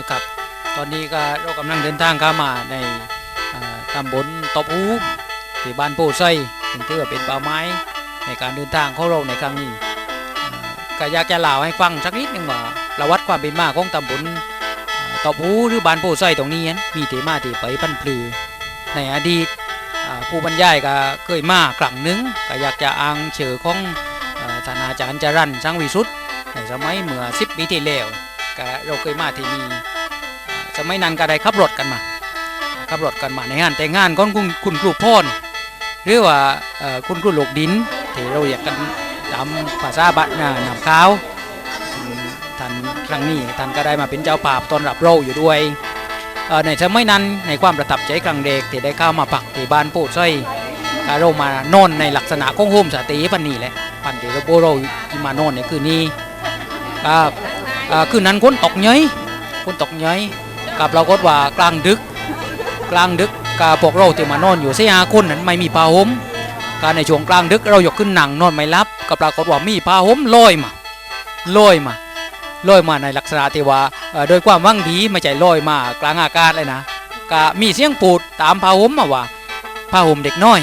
นะครับ ตอนนี้ก็เรากำลังเดินทางเข้ามาในตำบลตบอูที่บ้านโพไซถึงถือว่าเป็นเป้าหมายในการเดินทางของเราในครั้งนี้ก็อยากจะเล่าให้ฟังสักนิดหนึ่งว่าประวัติความเป็นมาของตำบลตบอูหรือบ้านโพไซตรงนี้นั้นมีที่มาที่ไปพันพลือในอดีตผู้บรรยายก็เคยมาครั้งหนึ่งก็อยากจะอ้างเชื่อของเอ่อท่านอาจารย์จรันสังวิสุทธ์ในสมัยเมื่อ10ปีที่แล้ว ก็เราเคยมาที่นี่สมัยนั้นก็ได้ขับรถกันมาขับรถกันมาในงานแต่งงานของคุณคุณครูพรหรือว่าคุณครูหลกดินที่เราเรียกกันตามภาษาบ้านนานำข้าวท่านครั้งนี้ท่านก็ได้มาเป็นเจ้าภาตอนรับเราอยู่ด้วยในสมัยนั้นในความประทับใจครั้งเด็กที่ได้เข้ามาปักที่บ้านปูดสร้อยก็เรามานอนในลักษณะของโฮมสตย์พันนี้แหละพันที่เราโบเราที่มานอนในคืนนี้ก็ คืนนั้นคนตกเย้ยคนตกย้อยกับเราก็ว่ากลางดึก กลางดึกกับพวกเราที่มานอนอยู่เสี่ห้าคนนั้นไม่มีผ้าห่มการในช่วงกลางดึกเรายกขึ้นหนังนอนไม่รับก็ปรากฏว่ามีผ้าห่มลอยมาลอยมาลอยมาในลักษณะที่ว่าโดยความว่างดีไม่ใช่ลอยมากลางอากาศเลยนะก็มีเสียงปูดตามผ้าห่มมาว่าผ้าห่มเด็กน้อย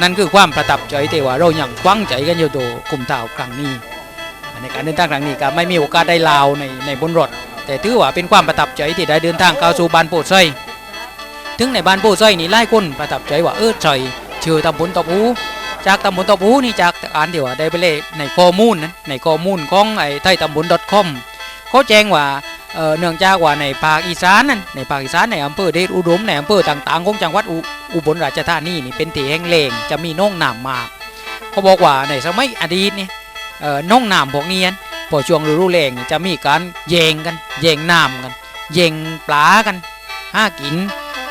นั่นคือความประทับใจที่ว่าเราอยังหวังใจกันอยู่โดกลุ่มเต่าครั้งนี้ ในการเดินทางครั้งนี้ก็ไม่มีโอกาสได้ลาวในในบนรถ แต่ถือว่าเป็นความประทับใจที่ได้เดินทางเข้าสู่บ้านโพธิ์ไส้ถึงในบ้านโพธิ์ไส้นี่หลายคนประทับใจว่าเออใจชื่อตำบลตบอูจากตำบลตบอูนี่จากอ่านเดี๋ยวได้ไปเลยในข้อมูลนั้นในข้อมูลของไอ้ไทยตำบล .com เขาแจ้งว่าเนื่องจากว่าในภาคอีสานนั้นในภาคอีสานในอำเภอเดชอุดมในอำเภอต่างๆของจังหวัดอุบลราชธานีนี่เป็นที่แห้งแล้งจะมีน้องหน้ำมากเขาบอกว่าในสมัยอดีตนี่ น้องน้ำพวกนี้นพอช่วงฤดูแล้งจะมีการแย่งกันแย่งน้ำกันแย่งปลากันห้ากิน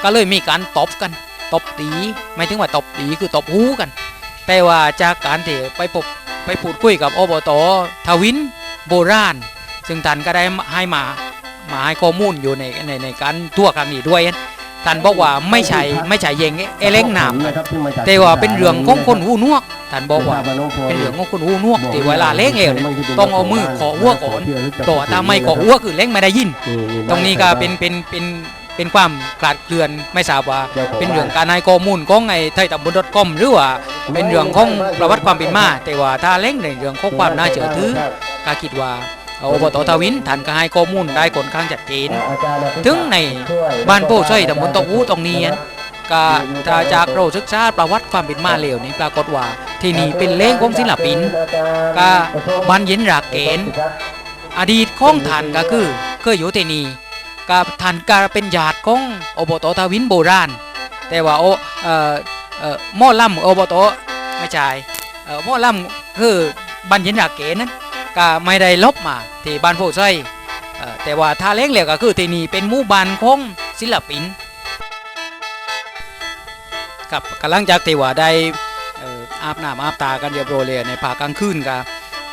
ก็เลยมีการตบกันตบตีไม่ถึงว่าตบตีคือตบหูกัน แต่ว่าจากการที่ไปพบไปพูดคุยกับอบตทวินโบราณ ซึ่งท่านก็ได้ให้มามาให้ข้อมูลอยู่ในในในการทั่วครั้งนี้ด้วย ท่านบอกว่าไม่ใช่ไม่ใช่แย่งเอเล้งน้ำกันแต่ว่าเป็นเรื่องของคนหูหนวกท่านบอกว่าเป็นเรื่องของคนหูหนวกที่เวลาเล้งเร็วเนี่ยต้องเอามือขออ้วกก่อนต่อถ้าไม่ขออ้วกคือเล้งไม่ได้ยิน ตรงนี้ก็เป็นเป็นเป็นเป็นความคลาดเคลื่อนไม่ทราบว่า เป็นเรื่องการให้ข้อมูลของไอ้ไทยตำบลดอทคอมหรือว่าเป็นเรื่องของประวัติความเป็นมา แต่ว่าถ้าเล้งในเรื่องของความน่าเชื่อถือก็คิดว่า อบตทวินท่านก็ให้ข้อมูลได้ค่อนข้างชัดเจนถึงในบ้านโป้ช่วยตำบลตะอูตรงนี้นั้นก็ถ้าจากเราศึกษาประวัติความเป็นมาเร็วนี่ปรากฏว่าที่นี่เป็นเล้งของศิลปินก็บ้านเย็นรากเกณฑ์อดีตของท่านก็คือเคยอยู่ที่นี่ก็ท่านก็เป็นญาติของอบตทวินโบราณ แต่ว่าโอเอ่อเอ่อหม้อลำอบตไม่ใช่เอ่อหม้อลำคือบ้านเย็นรากเกณฑ์นั้น ก็ไม่ได้ลบมาที่บ้านโพไซแต่ว่าถ้าเล้งเหลวก็คือที่นี่เป็นหมู่บ้านของศิลปินครับกำลังจากที่ว่าได้อาบน้ำอาบตากันเรียบร้อยเลยในภาคกลางคืนก็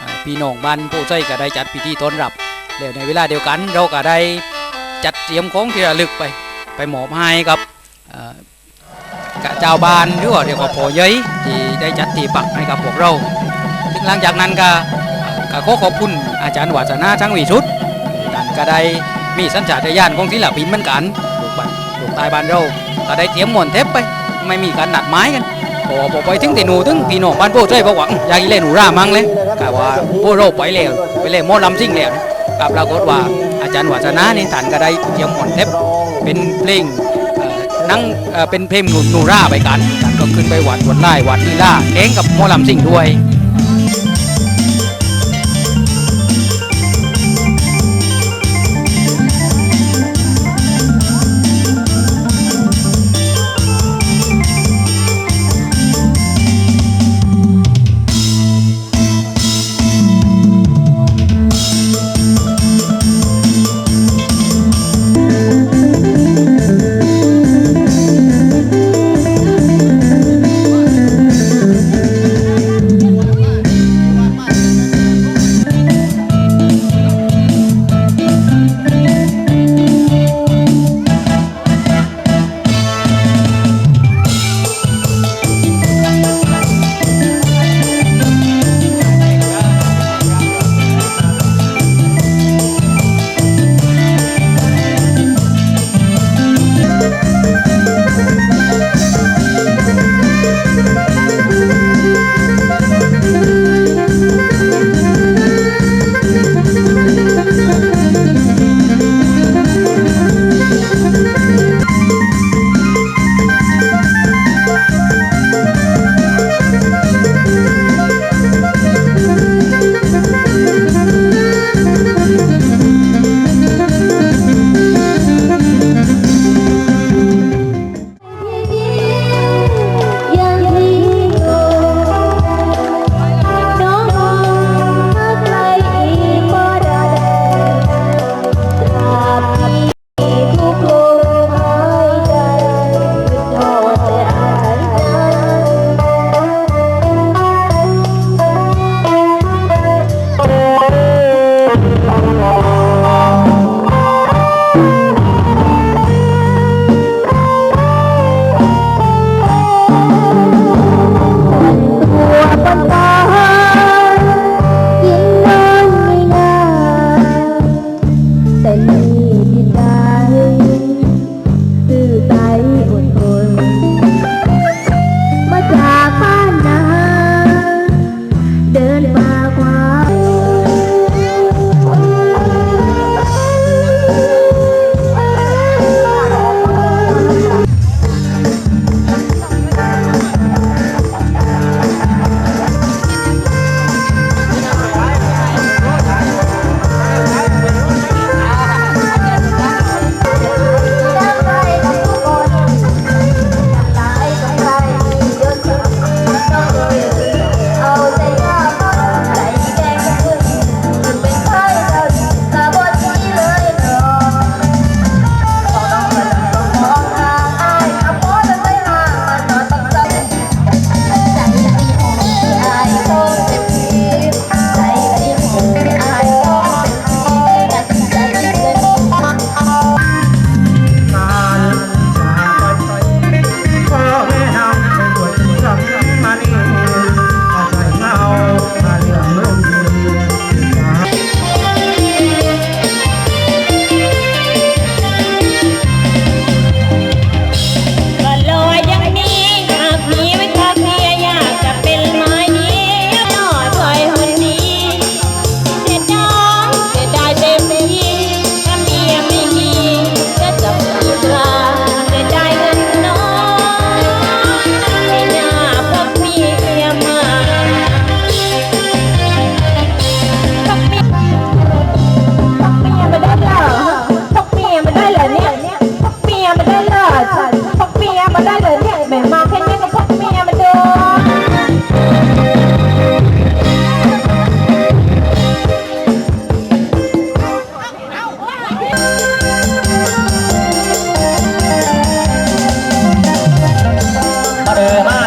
อ่าพี่น้องบ้านโพไซก็ได้จัดพิธีต้อนรับแล้วในเวลาเดียวกันเราก็ได้จัดเตรียมของที่ระลึกไป ไปมอบให้กับกะเจ้าบ้านหรือว่าเรียกว่าพ่อเย้ยที่ได้จัดที่ปักให้กับพวกเราซึ่งหลังจากนั้นก็ ขอขอบคุณอาจารย์วาสนาช่างวิชุดท่านก็ได้มีสัญชาตญาณของศิลปินเหมือนกันลูกบ้านลูกใตายบ้านเราก็ได้เตรียมมวนเทปไป ไม่มีการนัดหมายกันพอพอไปถึงที่หนูถึงพี่น้องบ้านโป้ช่วยบอกว่าอยากอีเล่นหนูร่ามังเลยกะว่าโป้เราไปแล้วไปเล่นมอลำซิ่งแล้วกับปรากฏว่าอาจารย์วัฒนานี่ท่านก็ได้เตรียมหมอนเทปเป็นเพลงเอ่อนั่งเป็นเพลงหนูร่าไปกันก็ขึ้นไปหวัดวันไล่หวัดลีลาเองกับมอลำซิ่งด้วย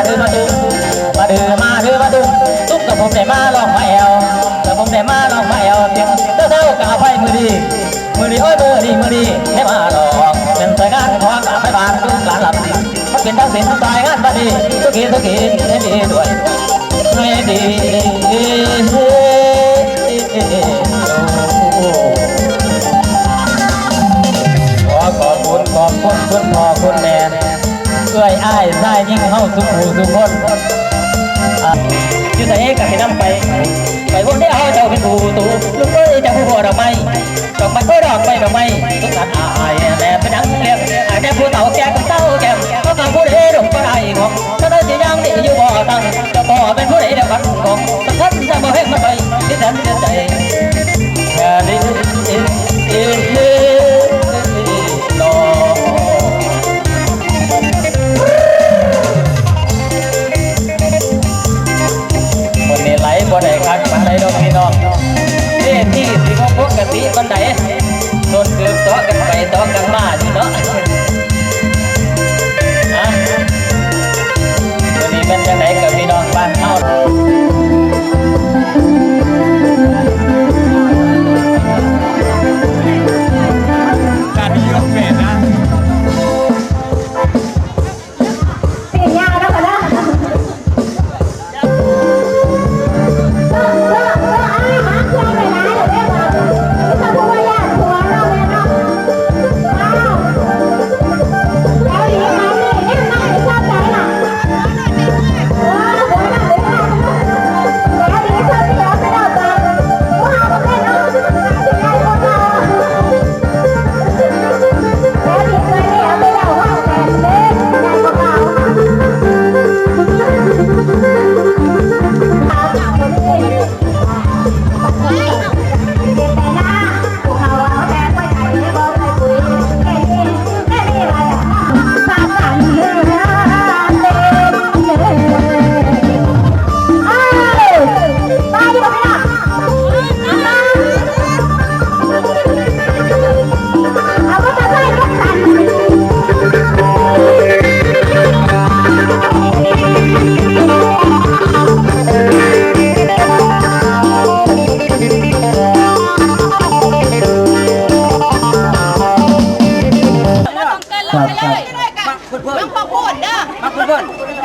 เด้อมาเด้อมาเด้อมาเด้อมาด้ตุ๊กกับผมได้มาลองมาแอวกับผมได้มาลองมาแอวเต้าเต้ากาไฟมือดีมือดีโอ้ยมือดีมือดีให้มาลองเป็นสายงานของกาไปบานลูกหลานหลับมันเป็นทั้งสินสายงานบัดดีทุกทีทุกทีให้ดีด้วยให้ดีขอขอบคุณขอบคุณคุณพ่อคุณแม่ อื้อยอ้ายสายยิ่งเฮาสุขหูสุขคนอยู่ไหนก็ให้นำไป ไปพวกเดียวเจ้าเป็นผู้ตูลูกเอ้ยจ้าผู้พ่อดอกไม้ดอกไม้ก็ดอกไม้ดอกไม้ทุกท่านอายแน่เป็นนังเลี้ยงอายแน่ผู้เต่าแก่กับเต่าแก่ก็ฟังผู้ใดดงก็ได้ของถ้าได้จะยังดีอยู่บ่ตั้งจ้าพ่เป็นผู้ใดเดียวกันของสักท่านจะบ่เพ่งมันไปที่แสน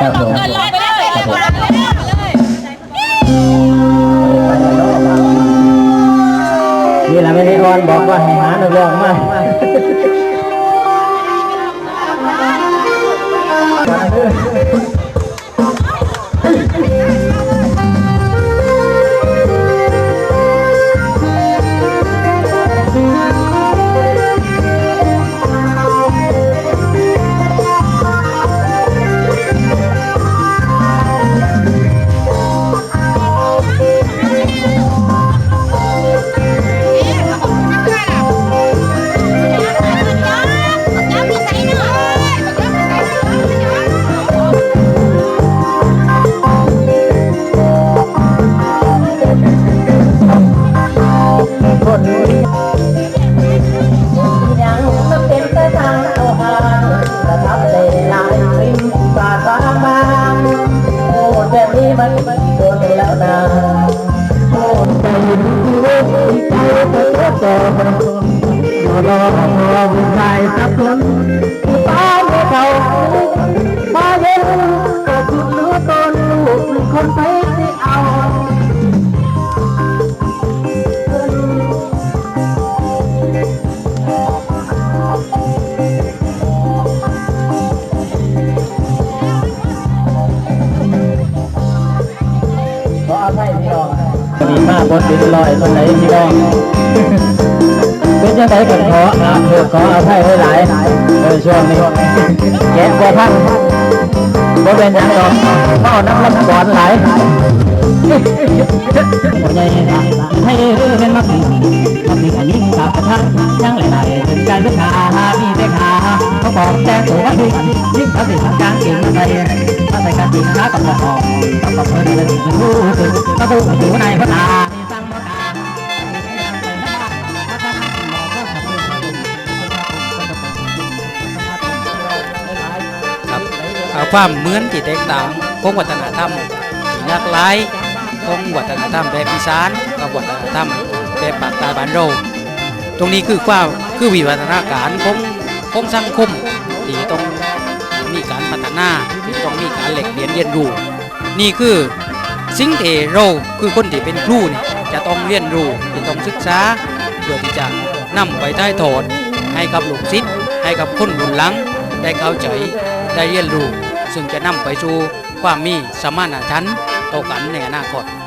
ครับผมเกินลงไปเลยเกินลงไปเลยนี่แหละไม่ได้ออนบอกว่าให้หาหนักร้องมา มากบนดินลอยคนไหนพี่น้องเป็นยังไงกันขออะเพื่อขออภัยหลายๆในช่วงนี้แกะบ่ทันบ่เป็นหยังหรอกเมาน้ำลำก่อนหลายหัวใจให้รู้เป็นมักมีมักมีอันยิ่งกับกระทั่งยังหลายๆถึงการเลือกหามีแต่ขาเขาบอกแจ้งตัวว่าดียิ่งเขาสิทำการเก่งมาใส่มาใส่การจริงนะกับหมอกับกับเพิ่นเลยถึงรู้สึกก็ต้องอยู่ในพระตา ความเหมือนที่แตกต่างของวัฒนธรรมที่หลากหลายของวัฒนธรรมแบบอีสานกับวัฒนธรรมแบบปากใตาบ้านเราตรงนี้คือความคือวิวัฒนาการของของสังคมที่ต้องมีการพัฒนาที่ต้องมีการแหลกเรียนเรียนรู้นี่คือสิ่งที่เราคือคนที่เป็นครูเนี่ยจะต้องเรียนรู้จะต้องศึกษาเพื่อที่จะนำไปถ่ายทอดให้กับลูกศิษย์ให้กับคนรุ่นหลังได้เข้าใจได้เรียนรู้ ซึ่งจะนำไปสู่ความมีสมานฉันท์ต่อกันในอนาคต